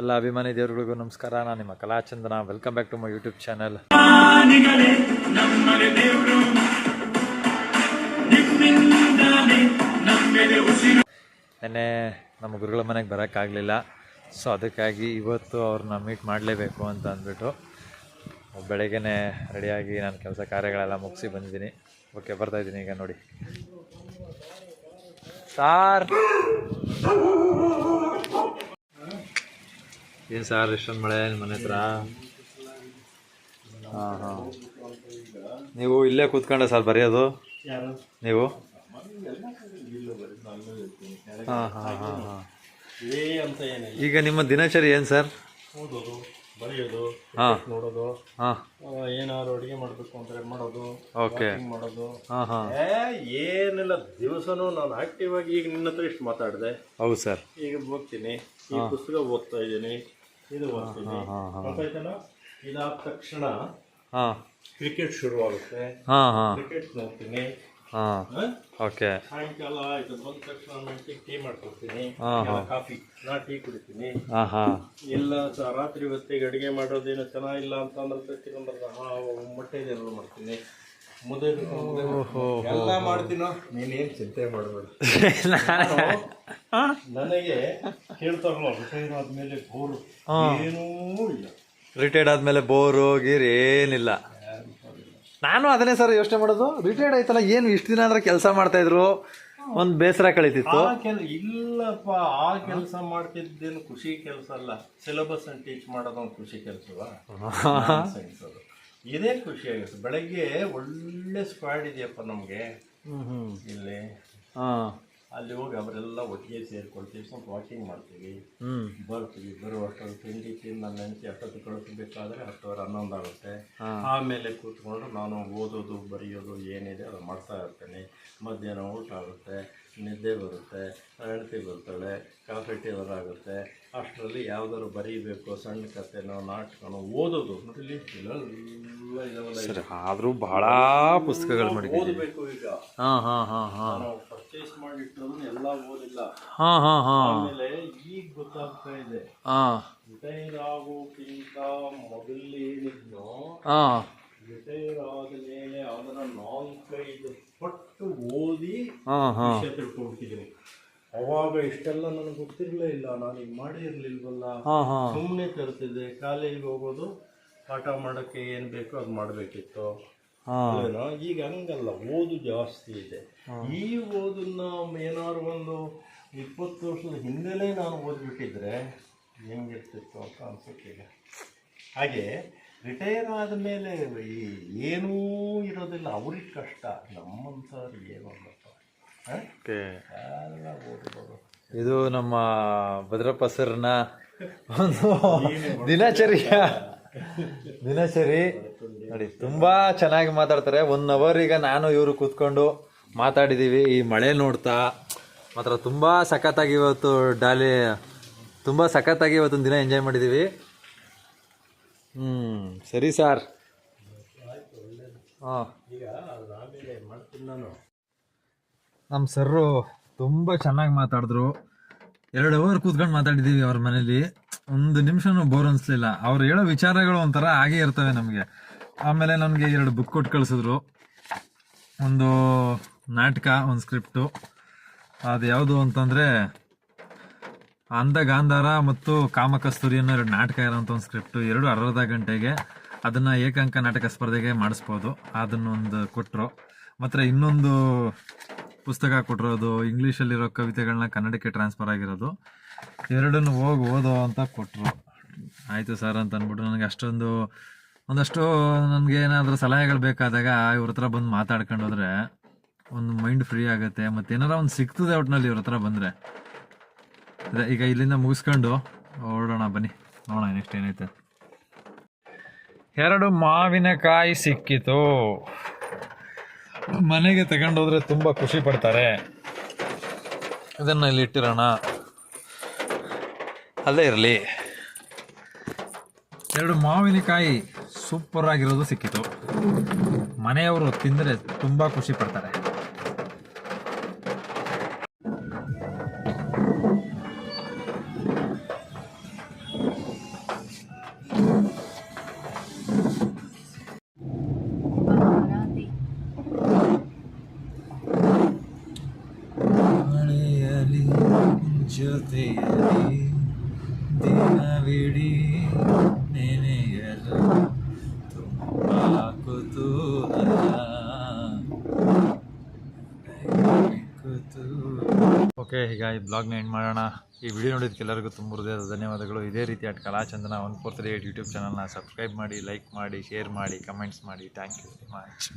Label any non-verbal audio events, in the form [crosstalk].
ಎಲ್ಲ ಅಭಿಮಾನಿ ದೇವರುಗಳಿಗೂ ನಮಸ್ಕಾರ. ನಾನು ನಿಮ್ಮ Kalachandana welcome back to my YouTube channel ನೆನ್ನೆ ನಮ್ಮ ಗುರುಗಳ ಮನೆಗೆ ಬರೋಕ್ಕಾಗಲಿಲ್ಲ. ಸೊ ಅದಕ್ಕಾಗಿ ಇವತ್ತು ಅವ್ರನ್ನ ಮೀಟ್ ಮಾಡಲೇಬೇಕು ಅಂತ ಅಂದ್ಬಿಟ್ಟು ಬೆಳಗ್ಗೆ ರೆಡಿಯಾಗಿ ನಾನು ಕೆಲಸ ಕಾರ್ಯಗಳೆಲ್ಲ ಮುಗಿಸಿ ಬಂದಿದ್ದೀನಿ. ಓಕೆ ಬರ್ತಾ ಇದ್ದೀನಿ ಈಗ ನೋಡಿ. ಸಾರ್ ಏನು ಸಾರ್ ಇಷ್ಟೊಂದು ಮಳೆ ನಿಮ್ಮ ಮನೆ ಹತ್ರ? ಹಾಂ ಹಾಂ. ನೀವು ಇಲ್ಲೇ ಕೂತ್ಕೊಂಡೆ ಸರ್ ಬರೆಯೋದು? ನೀವು? ಹಾಂ ಹಾಂ ಹಾಂ ಹಾಂ. ಏ ಅಂತ ಏನಿಲ್ಲ. ಈಗ ನಿಮ್ಮ ದಿನಚರಿ ಏನು ಸರ್? ಓದೋದು ಬರೆಯೋದು ಹಾಂ. ನೋಡೋದು ಹಾಂ. ಏನಾದ್ರು ಅಡುಗೆ ಮಾಡಬೇಕು ಅಂದ್ರೆ ಮಾಡೋದು ಓಕೆ. ಮಾಡೋದು. ಹಾಂ ಹಾಂ. ಏ ಏನಿಲ್ಲ. ದಿವಸನೂ ನಾನು ಆಕ್ಟಿವ್ ಆಗಿ ಈಗ ನಿನ್ನ ಹತ್ರ ಇಷ್ಟು ಮಾತಾಡಿದೆ. ಹೌದು ಸರ್. ಈಗ ಹೋಗ್ತೀನಿ. ಈ ಪುಸ್ತಕ ಓದ್ತಾ ಇದ್ದೀನಿ. ಇದು ಓದ್ತೀನಿ ಗೊತ್ತಾಯ್ತಲ್ಲ ಇದಾದ ತಕ್ಷಣ ಹಾಂ. ಕ್ರಿಕೆಟ್ ಶುರುವಾಗುತ್ತೆ. ಹಾಂ ಹಾಂ. ಕ್ರಿಕೆಟ್ ನೋಡ್ತೀನಿ. ಹಾಂ. ಓಕೆ ಸಾಯಂಕಾಲ ಆಯ್ತು. ಬಂದ ತಕ್ಷಣ ನಾನು ಟೀ ಮಾಡ್ಕೊಡ್ತೀನಿ. ಕಾಫಿ. ನಾ ಟೀ ಕುಡಿತೀನಿ. ಇಲ್ಲ ಸ- ರಾತ್ರಿ ಹೊತ್ತಿಗೆ ಅಡುಗೆ ಮಾಡೋದೇನು ಚೆನ್ನಾಗಿಲ್ಲ ಅಂತಂದ್ರೆ ತಗೊಂಡ್ರೆ ಮೊಟ್ಟೆ ಏನಾದ್ರು ಮಾಡ್ತೀನಿ. ಮಾಡ್ತೀನಿ. ಎಲ್ಲ ಮಾಡ್ತೀನೋ ನೀನೇನು ಚಿಂತೆ ಮಾಡಬೇಡ. [laughs] ನನಗೆ ಕೇಳ್ತಾರಲ್ಲ ರಿಟೈರ್ ಆದ್ಮೇಲೆ ಬೋರು ಏನೂ ಇಲ್ಲ. ರಿಟೈರ್ಡ್ ಆದಮೇಲೆ ಬೋರು ಗೀರ್ ಏನಿಲ್ಲ. ನಾನು ಅದನ್ನೇ ಸರ್ ಯೋಚನೆ ಮಾಡೋದು. ರಿಟೈರ್ಡ್ ಆಯ್ತಲ್ಲ ಏನು ಇಷ್ಟು ದಿನ ಅಂದ್ರೆ ಕೆಲಸ ಮಾಡ್ತಾ ಇದ್ರು? ಒಂದು ಬೇಸರ ಕಳೀತಿತ್ತು. ಆ ಕೆಲ ಇಲ್ಲಪ್ಪ ಆ ಕೆಲಸ ಮಾಡ್ತಿದ್ದೇನು ಖುಷಿ ಕೆಲಸ ಅಲ್ಲ. ಸಿಲೆಬಸ್ ಅನ್ನು ಟೀಚ್ ಮಾಡೋದೊಂದು ಖುಷಿ ಕೆಲಸವಾ? ಇದೇ ಖುಷಿ ಆಗುತ್ತೆ ಬೆಳಗ್ಗೆ ಒಳ್ಳೆ ಸ್ಕ್ವಾಡ್ ಇದೆಯಪ್ಪ ನಮಗೆ. ಹ್ಞೂ ಹ್ಞೂ ಇಲ್ಲಿ ಹಾಂ. ಅಲ್ಲಿ ಹೋಗಿ ಅವರೆಲ್ಲ ಒಟ್ಟಿಗೆ ಸೇರ್ಕೊಳ್ತೀವಿ ಸ್ವಲ್ಪ ವಾಕಿಂಗ್ ಮಾಡ್ತೀವಿ. ಹ್ಞೂ ಬರ್ತೀವಿ ಬರೋ ಅಷ್ಟೊಂದು ತಿಂಡಿ ತಿಂದು ನನ್ನ ಹೆಂಡತಿ ಅಷ್ಟೊತ್ತು ಕಳಿಸ್ಬೇಕಾದ್ರೆ ಹತ್ತುವರೆ ಹನ್ನೊಂದು ಆಗುತ್ತೆ. ಆಮೇಲೆ ಕೂತ್ಕೊಂಡು ನಾನು ಓದೋದು ಬರೆಯೋದು ಏನಿದೆ ಅದು ಮಾಡ್ತಾ ಇರ್ತೇನೆ. ಮಧ್ಯಾಹ್ನ ಊಟ ಆಗುತ್ತೆ ನಿದ್ದೆ ಬರುತ್ತೆ ಹೆಂಡತಿ ಬರ್ತಾಳೆ ಕಾಫಿ ಟೇಬಲ್ ಆಗುತ್ತೆ. ಅಷ್ಟರಲ್ಲಿ ಯಾವ್ದಾದ್ರು ಬರೀಬೇಕು ಸಣ್ಣ ಕಥೆನೋ ನಾಟಕನೋ ಓದೋದು. ಮತ್ತೆ ಇದಾವಲ್ಲ ಸರಿ ಆದರೂ ಬಹಳ ಪುಸ್ತಕಗಳು ಮಾಡಿದ್ದೀವಿ ಓದಬೇಕು ಈಗ. ಹಾಂ ಹಾಂ ಹಾಂ ಹಾಂ. ಪರ್ಚೇಸ್ ಮಾಡಿಟ್ಟರು ಎಲ್ಲ ಓದಿಲ್ಲ. ಹಾಂ ಹಾಂ ಹಾಂ. ಆಮೇಲೆ ಈಗ ಗೊತ್ತಾಗ್ತಾ ಇದೆ. ಹಾಂ. ರಿಟೈರ್ ಆಗೋಕ್ಕಿಂತ ಮೊದಲೇನಿದ್ನೋ ಹಾಂ. ರಿಟೈರ್ ಆದ ಮೇಲೆ ಅದನ್ನ ನಾಲ್ಕೈದು ಪಟ್ಟು ಓದಿ ಹಾಂ ಹಾಂ. ತಿಳ್ಕೊಂಡ್ಬಿಟ್ಟಿದ್ದೀನಿ ಅವಾಗ ಇಷ್ಟೆಲ್ಲ ನನಗೆ ಗೊತ್ತಿರಲೇ ಇಲ್ಲ. ನಾನು ಈಗ ಮಾಡಿರಲಿಲ್ವಲ್ಲ? ಸುಮ್ಮನೆ ತರ್ತಿದ್ದೆ. ಕಾಲೇಜಿಗೆ ಹೋಗೋದು ಪಾಠ ಮಾಡೋಕ್ಕೆ ಏನು ಬೇಕೋ ಅದು ಮಾಡಬೇಕಿತ್ತು. ಏನೋ ಈಗ ಹಂಗಲ್ಲ ಓದು ಜಾಸ್ತಿ ಇದೆ. ಈ ಓದನ್ನ ಏನಾದ್ರು ಒಂದು ಇಪ್ಪತ್ತು ವರ್ಷದ ಹಿಂದೆನೇ ನಾನು ಓದ್ಬಿಟ್ಟಿದ್ರೆ ಹೆಂಗಿರ್ತಿತ್ತು ಅಂತ ಅನ್ಸುತ್ತೆ ಈಗ. ಹಾಗೆ ರಿಟೈರ್ ಆದಮೇಲೆ ಏನೂ ಇರೋದಿಲ್ಲ ಅವ್ರಿಗೆ ಕಷ್ಟ. ನಮ್ಮಂಥವ್ರು ಏನು ಎಲ್ಲ ಓದ್ಬೋದು? ಇದು ನಮ್ಮ ಭದ್ರಪ್ಪ ಸರ್ನ ಒಂದು ದಿನಚರಿಯ ದಿನಚರಿ ನೋಡಿ, ತುಂಬಾ ಚೆನ್ನಾಗಿ ಮಾತಾಡ್ತಾರೆ. ಒನ್ ಅವರ್ ಈಗ ನಾನು ಇವರು ಕೂತ್ಕೊಂಡು ಮಾತಾಡಿದೀವಿ. ಈ ಮಳೆ ನೋಡ್ತಾ, ಮಾತ್ರ ತುಂಬಾ ಸಖತ್ತಾಗಿ ಇವತ್ತು ಡಾಲಿ ತುಂಬಾ ಸಖತ್ತಾಗಿ ಇವತ್ತೊಂದು ದಿನ ಎಂಜಾಯ್ ಮಾಡಿದೀವಿ. ಹ್ಮ್, ಸರಿ ಸರ್. ಹಾಂ. ನಮ್ಮ ಸರ್ರು ತುಂಬ ಚೆನ್ನಾಗಿ ಮಾತಾಡಿದ್ರು. ಎರಡು ಅವರ್ ಕೂತ್ಕೊಂಡು ಮಾತಾಡಿದ್ದೀವಿ ಅವ್ರ ಮನೇಲಿ. ಒಂದು ನಿಮಿಷನೂ ಬೋರ್ ಅನ್ಸ್ಲಿಲ್ಲ. ಅವ್ರು ಹೇಳೋ ವಿಚಾರಗಳು ಒಂಥರ ಹಾಗೆ ಇರ್ತವೆ ನಮಗೆ. ಆಮೇಲೆ ನನಗೆ ಎರಡು ಬುಕ್ ಕೊಟ್ಟು ಕಳಿಸಿದ್ರು. ಒಂದು ನಾಟಕ, ಒಂದು ಸ್ಕ್ರಿಪ್ಟು ಅದು ಯಾವುದು ಅಂತಂದರೆ ಅಂಧ ಗಾಂಧಾರ ಮತ್ತು ಕಾಮಕಸ್ತೂರಿ ಅನ್ನೋ ಎರಡು ನಾಟಕ ಇರೋಂಥ ಒಂದು ಸ್ಕ್ರಿಪ್ಟು ಎರಡು ಅರ್ಧ ಗಂಟೆಗೆ ಅದನ್ನು ಏಕಾಂಕ ನಾಟಕ ಸ್ಪರ್ಧೆಗೆ ಮಾಡಿಸ್ಬೋದು. ಅದನ್ನೊಂದು ಕೊಟ್ಟರು ಮತ್ತು ಇನ್ನೊಂದು ಪುಸ್ತಕ ಕೊಟ್ಟಿರೋದು ಇಂಗ್ಲೀಷಲ್ಲಿರೋ ಕವಿತೆಗಳನ್ನ ಕನ್ನಡಕ್ಕೆ ಟ್ರಾನ್ಸ್ಫರ್ ಆಗಿರೋದು. ಎರಡನ್ನು ಹೋಗಿ ಓದೋ ಅಂತ ಕೊಟ್ಟರು ಆಯಿತು ಸರ್ ಅಂತ ಅಂದ್ಬಿಟ್ಟು ನನಗೆ ಅಷ್ಟೊಂದು, ಒಂದಷ್ಟು ನನಗೆ ಏನಾದರೂ ಸಲಹೆಗಳು ಬೇಕಾದಾಗ ಇವ್ರ ಹತ್ರ ಬಂದು ಮಾತಾಡ್ಕೊಂಡು ಹೋದ್ರೆ ಒಂದು ಮೈಂಡ್ ಫ್ರೀ ಆಗುತ್ತೆ. ಮತ್ತು ಏನಾರ ಒಂದು ಸಿಗ್ತದೆ ಒಟ್ಟಿನಲ್ಲಿ ಇವ್ರ ಹತ್ರ ಬಂದರೆ. ಅದೇ ಈಗ ಇಲ್ಲಿಂದ ಮುಗಿಸ್ಕೊಂಡು ಓಡೋಣ, ಬನ್ನಿ. ನೋಡೋಣ ನೆಕ್ಸ್ಟ್ ಏನೈತೆ. ಎರಡು ಮಾವಿನಕಾಯಿ ಸಿಕ್ಕಿತು. ಮನೆಗೆ ತಗೊಂಡೋದ್ರೆ ತುಂಬ ಖುಷಿ ಪಡ್ತಾರೆ. ಇದನ್ನು ಇಲ್ಲಿ ಇಟ್ಟಿರೋಣ. ಅಲ್ಲೇ ಇರಲಿ. ಎರಡು ಮಾವಿನಕಾಯಿ ಸೂಪರ್ ಆಗಿರೋದು ಸಿಕ್ಕಿತು. ಮನೆಯವರು ತಿಂದರೆ ತುಂಬ ಖುಷಿ ಪಡ್ತಾರೆ. ಜೊತೆಯಲ್ಲಿ ದಿನವಿಡೀ ನೆನೆಯಲು ತುಂಬ ಓಕೆ ಈಗ ಈ ಬ್ಲಾಗ್ನ ಎಂಡ್ ಮಾಡೋಣ. ಈ ವಿಡಿಯೋ ನೋಡಿದ್ದಕ್ಕೆ ಎಲ್ಲರಿಗೂ ತುಂಬ ಹೃದಯದ ಧನ್ಯವಾದಗಳು. ಇದೇ ರೀತಿ at Kalachandana one four three eight YouTube ಚಾನಲ್ನ ಸಬ್ಸ್ಕ್ರೈಬ್ ಮಾಡಿ ಲೈಕ್ ಮಾಡಿ ಶೇರ್ ಮಾಡಿ ಕಮೆಂಟ್ಸ್ ಮಾಡಿ. Thank you very much